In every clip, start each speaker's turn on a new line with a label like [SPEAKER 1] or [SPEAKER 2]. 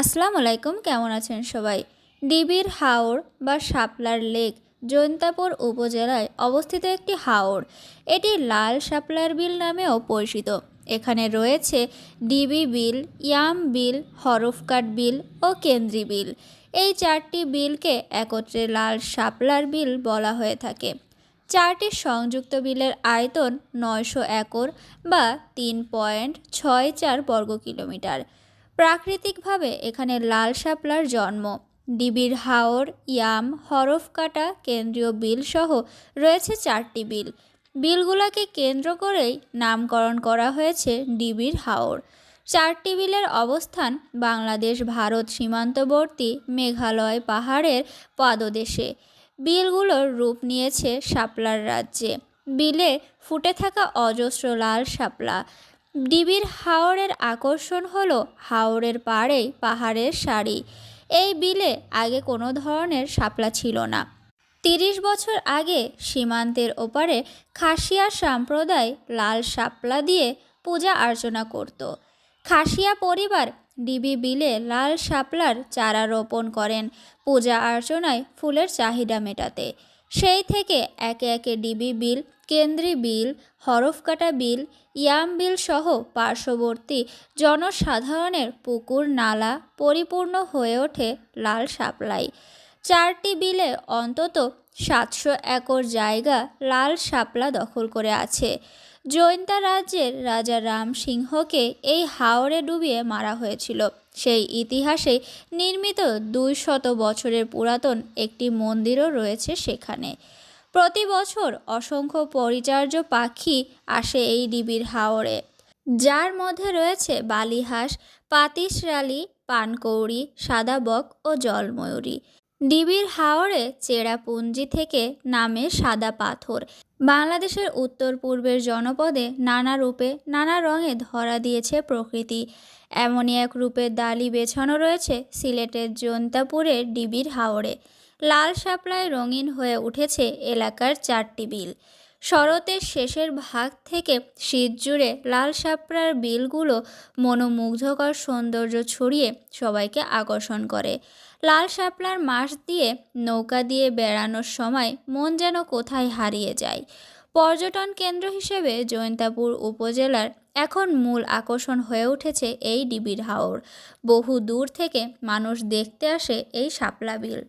[SPEAKER 1] আসসালামু আলাইকুম কেমন আছেন সবাই? ডিবির হাওড় বা শাপলার লেক, জৈন্তাপুর উপজেলায় অবস্থিত একটি হাওড় এটি লাল শাপলার বিল নামেও পরিচিত। এখানে রয়েছে ডিবি বিল, ইয়াম বিল, হরফকাট বিল ও কেন্দ্রি বিল। এই চারটি বিলকে একত্রে লাল শাপলার বিল বলা হয়ে থাকে। চারটি সংযুক্ত বিলের আয়তন নয়শো একর বা তিন পয়েন্ট ছয় চার বর্গ কিলোমিটার প্রাকৃতিকভাবে এখানে লাল শাপলার জন্ম। ডিবির হাওর, ইয়াম, হরফ কাটা, কেন্দ্রীয় বিল সহ রয়েছে চারটি বিল। বিলগুলোকে কেন্দ্র করেই নামকরণ করা হয়েছে ডিবির হাওর। চারটি বিলের অবস্থান বাংলাদেশ ভারত সীমান্তবর্তী মেঘালয় পাহাড়ের পাদদেশে। বিলগুলোর রূপ নিয়েছে শাপলার রাজ্যে। বিলে ফুটে থাকা অজস্র লাল শাপলা। ডিবির হাওরের আকর্ষণ হলো হাওরের পাড়েই পাহাড়ের শাড়ি এই বিলে আগে কোনো ধরনের শাপলা ছিল না। তিরিশ বছর আগে সীমান্তের ওপারে খাসিয়া সম্প্রদায় লাল শাপলা দিয়ে পূজা অর্চনা করত। খাসিয়া পরিবার ডিবি বিলে লাল শাপলার চারা রোপণ করেন। পূজা অর্চনায় ফুলের চাহিদা মেটাতে। সেই থেকে একে একে ডিবি বিল, কেন্দ্রী বিল, হরফকাটা বিল, ইয়াম বিল সহ পার্শ্ববর্তী জনসাধারণের পুকুর, নালা পরিপূর্ণ হয়ে ওঠে লাল শাপলাই চারটি বিলে অন্তত সাতশো একর জায়গা লাল শাপলা দখল করে আছে। জৈন্তা রাজ্যের রাজা রাম সিংহকে এই হাওরে ডুবিয়ে মারা হয়েছিল। সেই ইতিহাসে নির্মিত দুই শত বছরের পুরাতন একটি মন্দিরও রয়েছে সেখানে। প্রতি বছর অসংখ্য পরিচার্য পাখি আসে এই ডিবির হাওরে। যার মধ্যে রয়েছে বালিহাঁস পাতিসরালি পানকৌড়ি সাদাবক ও জলময়ূরী। ডিবির হাওরে চেরাপুঞ্জি থেকে নামে সাদা পাথর। বাংলাদেশের উত্তর পূর্বের জনপদে নানা রূপে নানা রঙে ধরা দিয়েছে প্রকৃতি। এমনই এক রূপের ডালি বেছানো রয়েছে সিলেটের জন্তাপুরের ডিবির হাওরে। লাল শাপলায় রঙিন হয়ে উঠেছে এলাকার চারটি বিল। শরতের শেষের ভাগ থেকে শীত জুড়ে লাল শাপলার বিলগুলো মনোমুগ্ধকর সৌন্দর্য ছড়িয়ে সবাইকে আকর্ষণ করে। লাল শাপলার মাস দিয়ে নৌকা দিয়ে বেড়ানোর সময় মন যেন কোথায় হারিয়ে যায়। পর্যটন কেন্দ্র হিসেবে জৈন্তাপুর উপজেলার এখন মূল আকর্ষণ হয়ে উঠেছে এই ডিবির হাওর। বহু দূর থেকে মানুষ দেখতে আসে এই শাপলা বিল।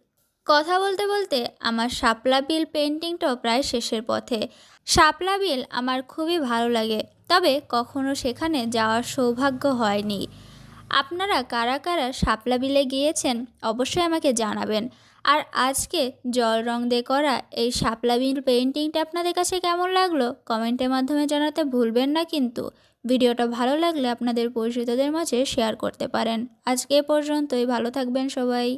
[SPEAKER 1] কথা বলতে বলতে আমার শাপলা বিল পেন্টিংটাও প্রায় শেষের পথে। শাপলা বিল আমার খুবই ভালো লাগে, তবে কখনো সেখানে যাওয়ার সৌভাগ্য হয়নি। আপনারা কারা কারা শাপলা বিলে গিয়েছেন অবশ্যই আমাকে জানাবেন। আর আজকে জল রং দিয়ে করা এই শাপলা বিল পেন্টিংটা আপনাদের কাছে কেমন লাগল কমেন্টের মাধ্যমে জানাতে ভুলবেন না কিন্তু। ভিডিওটা ভালো লাগলে আপনাদের পরিচিতদের মাঝে শেয়ার করতে পারেন। আজকে পর্যন্তই, ভালো থাকবেন সবাই।